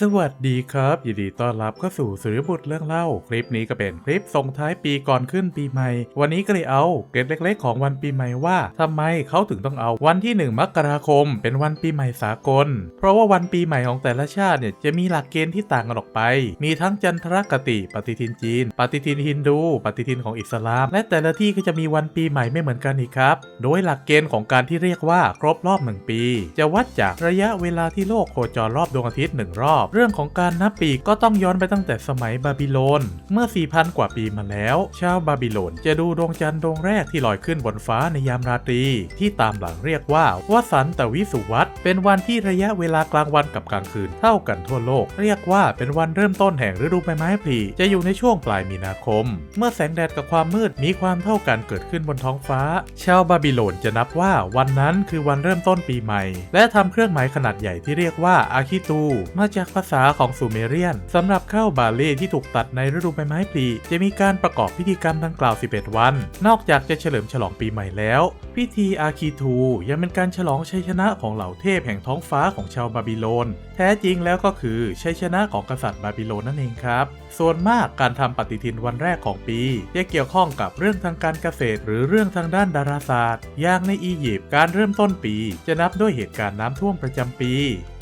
สวัสดีครับ ยินดีต้อนรับเข้าสู่สุริยบุตรเรื่องเล่า คลิปนี้ก็เป็นคลิปส่งท้ายปีก่อนขึ้นปีใหม่ วันนี้ก็เลยเอาเกร็ดเล็ก ๆ ของวันปีใหม่ว่าทำไมเขาถึงต้องเอาวันที่ 1 มกราคม เป็นวันปีใหม่สากล เพราะว่าวันปีใหม่ของแต่ละชาติเนี่ยจะมีหลักเกณฑ์ที่ต่างกันออกไป มีทั้งจันทรคติ ปฏิทินจีน ปฏิทินฮินดู ปฏิทินของอิสลาม และแต่ละที่ก็จะมีวันปีใหม่ไม่เหมือนกันอีกครับ โดยหลักเกณฑ์ของการที่เรียกว่าครบรอบหนึ่งปี จะวัดจากระยะเวลาที่โลกโคจรรอบดวงอาทิตย์หนึ่งรอบเรื่องของการนับปีก็ต้องย้อนไปตั้งแต่สมัยบาบิโลน เมื่อ 4,000 กว่าปีมาแล้ว ชาวบาบิโลนจะดูดวงจันทร์ดวงแรกที่ลอยขึ้นบนฟ้าในยามราตรี ที่ตามหลังเรียกว่าวสันตวิสุวัตเป็นวันที่ระยะเวลากลางวันกับกลางคืนเท่ากันทั่วโลก เรียกว่าเป็นวันเริ่มต้นแห่งฤดูใบไม้ผลิจะอยู่ในช่วงปลายมีนาคม เมื่อแสงแดดกับความมืดมีความเท่ากันเกิดขึ้นบนท้องฟ้า ชาวบาบิโลนจะนับว่าวันนั้นคือวันเริ่มต้นปีใหม่ และทำเครื่องหมายขนาดใหญ่ที่เรียกว่าอาคิตู มาจากภาษาของซูเมเรียนสำหรับข้าวบาเล่ที่ถูกตัดในฤดูใบไม้ผลิจะมีการประกอบพิธีกรรมดังกล่าว 11 วัน นอกจากจะเฉลิมฉลองปีใหม่แล้ว พิธีอาคีทูยังเป็นการฉลองชัยชนะของเหล่าเทพแห่งท้องฟ้าของชาวบาบิโลน แท้จริงแล้วก็คือชัยชนะของกษัตริย์บาบิโลนนั่นเองครับ ส่วนมากการทำปฏิทินวันแรกของปี จะเกี่ยวข้องกับเรื่องทางการเกษตร หรือเรื่องทางด้านดาราศาสตร์ อย่างในอียิปต์การเริ่มต้นปี จะนับด้วยเหตุการณ์น้ำท่วมประจำปี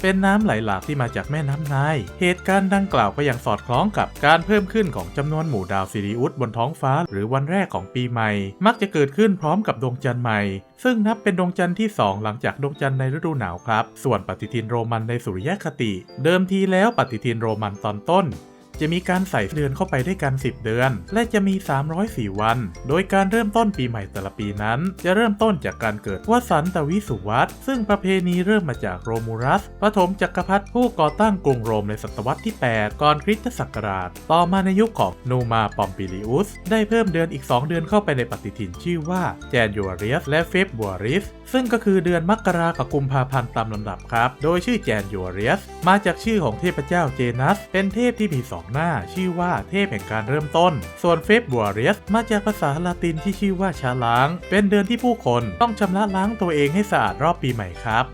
เป็นน้ำไหลหลากที่มาจากแม่น้ำไนายเหตุการณ์ดังกล่าวก็ยังสอดคล้องกับการเพิ่มขึ้นของจำนวนหมู่ดาวซิริอุสบนท้องฟ้า หรือวันแรกของปีใหม่ มักจะเกิดขึ้นพร้อมกับดวงจันทร์ใหม่ ซึ่งนับเป็นดวงจันทร์ที่ 2 หลังจากดวงจันทร์ในฤดูหนาวครับ ส่วนปฏิทินโรมันในสุริยคติ เดิมทีแล้วปฏิทินโรมันตอนต้น จะมีการใส่เดือนเข้าไปด้วยกัน 10 เดือน และจะมี 304 วัน โดยการเริ่มต้นปีใหม่แต่ละปีนั้น จะเริ่มต้นจากการเกิดวสันตวิสุวัตซึ่งประเพณีเริ่มมาจากโรมูรัสปฐมจักรพรรดิผู้ก่อตั้งกรุงโรมในศตวรรษที่ 8 ก่อนคริสตศักราช ต่อมาในยุคของนูมาปอมปิลิอุสได้เพิ่มเดือนอีก 2 เดือนเข้าไปในปฏิทินชื่อว่าแจนยูอาริสและเฟบบัวริสซึ่งก็คือเดือนมกราคมกับกุมภาพันธ์ตามลำดับครับ โดยชื่อแจนยูเรียส มาจากชื่อของเทพเจ้าเจนัส เป็นเทพที่มีสองหน้า ชื่อว่าเทพแห่งการเริ่มต้น ส่วนเฟบบัวเรียส มาจากภาษาลาตินที่ชื่อว่าชาล้าง เป็นเดือนที่ผู้คนต้องชำระล้างตัวเองให้สะอาดรอบปีใหม่ครับ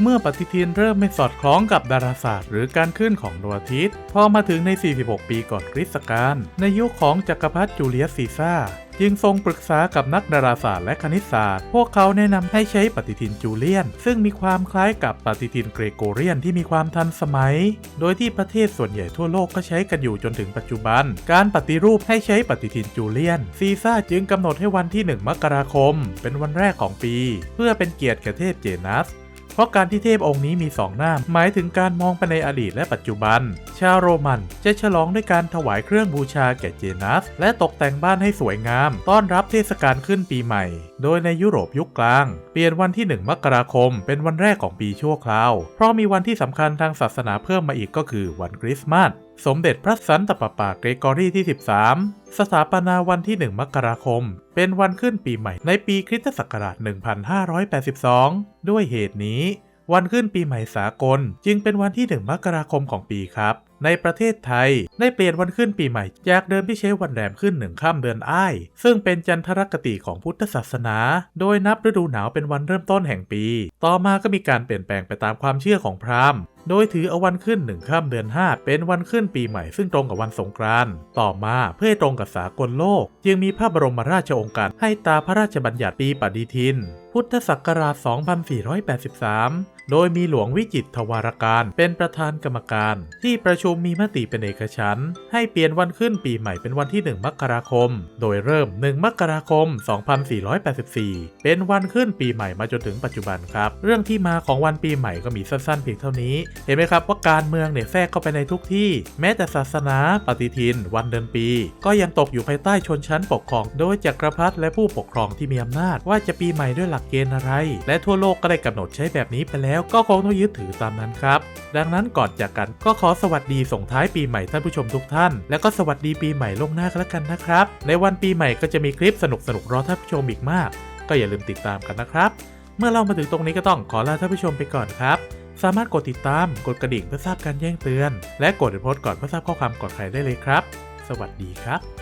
เมื่อปฏิทินเริ่มไม่สอดคล้องกับดาราศาสตร์ หรือการขึ้นของดวงอาทิตย์ พอมาถึงใน 46 ปีก่อนคริสต์กาลในยุคของจักรพรรดิจูเลียสซีซ่าจึงทรงปรึกษากับนักดาราศาสตร์และคณิตศาสตร์ พวกเขาแนะนำให้ใช้ปฏิทินจูเลียน ซึ่งมีความคล้ายกับปฏิทินเกรโกเรียนที่มีความทันสมัย โดยที่ประเทศส่วนใหญ่ทั่วโลกก็ใช้กันอยู่จนถึงปัจจุบัน การปฏิรูปให้ใช้ปฏิทินจูเลียน ซีซ่าจึงกำหนดให้วันที่ 1 มกราคม เป็นวันแรกของปี เพื่อเป็นเกียรติแก่เทพเจนัส เพราะการที่เทพองค์นี้มีสองหน้า หมายถึงการมองไปในอดีตและปัจจุบัน ชาวโรมันจะฉลองด้วยการถวายเครื่องบูชาแก่เจนัส และตกแต่งบ้านให้สวยงาม ต้อนรับเทศกาลขึ้นปีใหม่ โดยในยุโรปยุคกลาง เปลี่ยนวันที่ 1 มกราคม เป็นวันแรกของปีชั่วคราว เพราะมีวันที่สำคัญทางศาสนาเพิ่มมาอีกก็คือวันคริสต์มาส สมเด็จพระสันตะปาปาเกรกอรีที่ 13 สถาปนาวันที่ 1 มกราคม เป็นวันขึ้นปีใหม่ในปีคริสตศักราช 1582 ด้วยเหตุนี้ วันขึ้นปีใหม่สากล จึงเป็นวันที่ 1 มกราคมของปีครับ ในประเทศไทยได้เปลี่ยนวันขึ้นปีใหม่จากเดิมที่ใช้วันแรมขึ้นหนึ่งค่ำเดือนอ้าย ซึ่งเป็นจันทรคติของพุทธศาสนา โดยนับฤดูหนาวเป็นวันเริ่มต้นแห่งปี ต่อมาก็มีการเปลี่ยนแปลงไปตามความเชื่อของพราหมณ์โดยถือเอาวันขึ้นหนึ่งค่ำเดือน 5 เป็นวันขึ้นปีใหม่ซึ่งตรงกับวันสงกรานต์ต่อมาเพื่อให้ตรงกับสากลโลก จึงมีพระบรมราชโองการให้ตาพระราชบัญญัติปีปฏิทิน พุทธศักราช 2483 โดยมีหลวงวิจิตรทวารการเป็นประธานกรรมการ ที่ประชุมมีมติเป็นเอกฉันท์ให้เปลี่ยนวันขึ้นปีใหม่เป็นวันที่ 1 มกราคม โดยเริ่ม 1 มกราคม 2484 เป็นวันขึ้นปีใหม่มาจนถึงปัจจุบันครับ เรื่องที่มาของวันปีใหม่ก็มีสั้นๆเพียงเท่านี้เห็นไหมครับว่าการเมืองเนี่ยแทรกเข้าไปในทุกที่ แม้แต่ศาสนาปฏิทิน วันเดือนปี ก็ยังตกอยู่ภายใต้ชนชั้นปกครอง โดยจักรพรรดิและผู้ปกครองที่มีอำนาจ ว่าจะปีใหม่ด้วยหลักเกณฑ์อะไร และทั่วโลกก็ได้กำหนดใช้แบบนี้ไปแล้ว ก็คงต้องยึดถือตามนั้นครับ ดังนั้นก่อนจากกันก็ขอสวัสดีส่งท้ายปีใหม่ท่านผู้ชมทุกท่าน แล้วก็สวัสดีปีใหม่ล่วงหน้ากันแล้วกันนะครับ ในวันปีใหม่ก็จะมีคลิปสนุกๆรอท่านผู้ชมอีกมาก ก็อย่าลืมติดตามกันนะครับ เมื่อเรามาถึงตรงนี้ก็ต้องขอลาท่านผู้ชมไปก่อนครับ สามารถกดติดตาม กดกระดิ่งเพื่อทราบการแจ้งเตือน และกดรีโพสต์ก่อนเพื่อทราบข้อความก่อนใครได้เลยครับ สวัสดีครับ